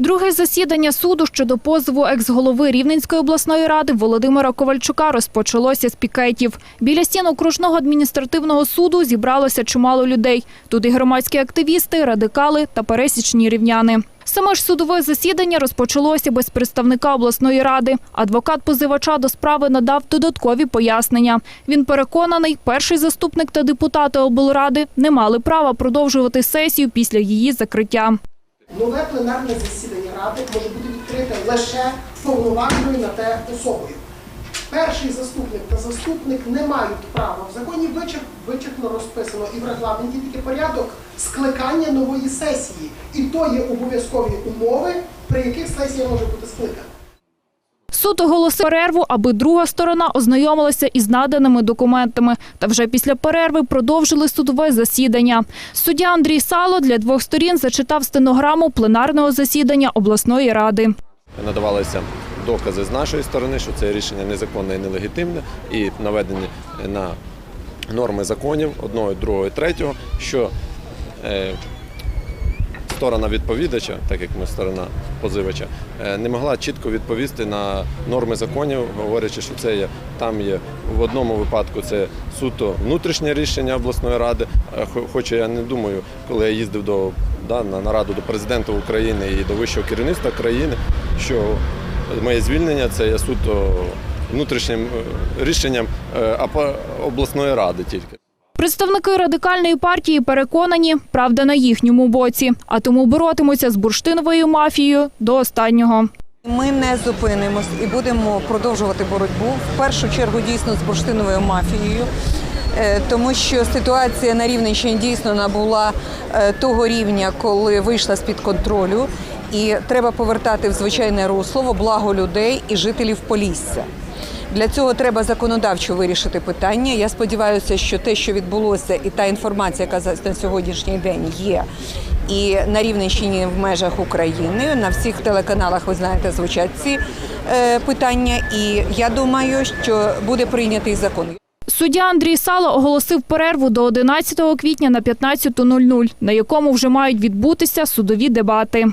Друге засідання суду щодо позову екс-голови Рівненської обласної ради Володимира Ковальчука розпочалося з пікетів. Біля стін окружного адміністративного суду зібралося чимало людей. Тут і громадські активісти, радикали та пересічні рівняни. Саме ж судове засідання розпочалося без представника обласної ради. Адвокат позивача до справи надав додаткові пояснення. Він переконаний, перший заступник та депутати облради не мали права продовжувати сесію після її закриття. Нове пленарне засідання Ради може бути відкрите лише повноважною на те особою. Перший заступник та заступник не мають права. В законі вичерпно розписано і в регламенті тільки порядок скликання нової сесії. І то є обов'язкові умови, при яких сесія може бути скликана. Суд оголосив перерву, аби друга сторона ознайомилася із наданими документами. Та вже після перерви продовжили судове засідання. Суддя Андрій Сало для двох сторін зачитав стенограму пленарного засідання обласної ради. надавалися докази з нашої сторони, що це рішення незаконне і нелегітимне, і наведені на норми законів одного, другого і третього, що е, сторона відповідача, так як ми сторона позивача, е, не могла чітко відповісти на норми законів, говорячи, що це є там є в одному випадку це суто внутрішнє рішення обласної ради. е, Хоча я не думаю, коли я їздив до да, на нараду до президента України і до вищого керівництва країни, що моє звільнення це є суто внутрішнім е, рішенням обласної ради тільки. Представники радикальної партії переконані, правда на їхньому боці, а тому боротимуться з бурштиновою мафією до останнього. Ми не зупинимось і будемо продовжувати боротьбу в першу чергу дійсно з бурштиновою мафією, е, тому що ситуація на Рівненщині дійсно набула е, того рівня, коли вийшла з під контролю, і треба повертати в звичайне русло благо людей і жителів Полісся. Для цього треба законодавчо вирішити питання. Я сподіваюся, що те, що відбулося, і та інформація, яка на сьогоднішній день є, і на Рівненщині в межах України на всіх телеканалах ви знаєте звучать ці е, питання. І я думаю, що буде прийнятий закон. Суддя Андрій Сало оголосив перерву до 11 квітня на 15.00, на якому вже мають відбутися судові дебати.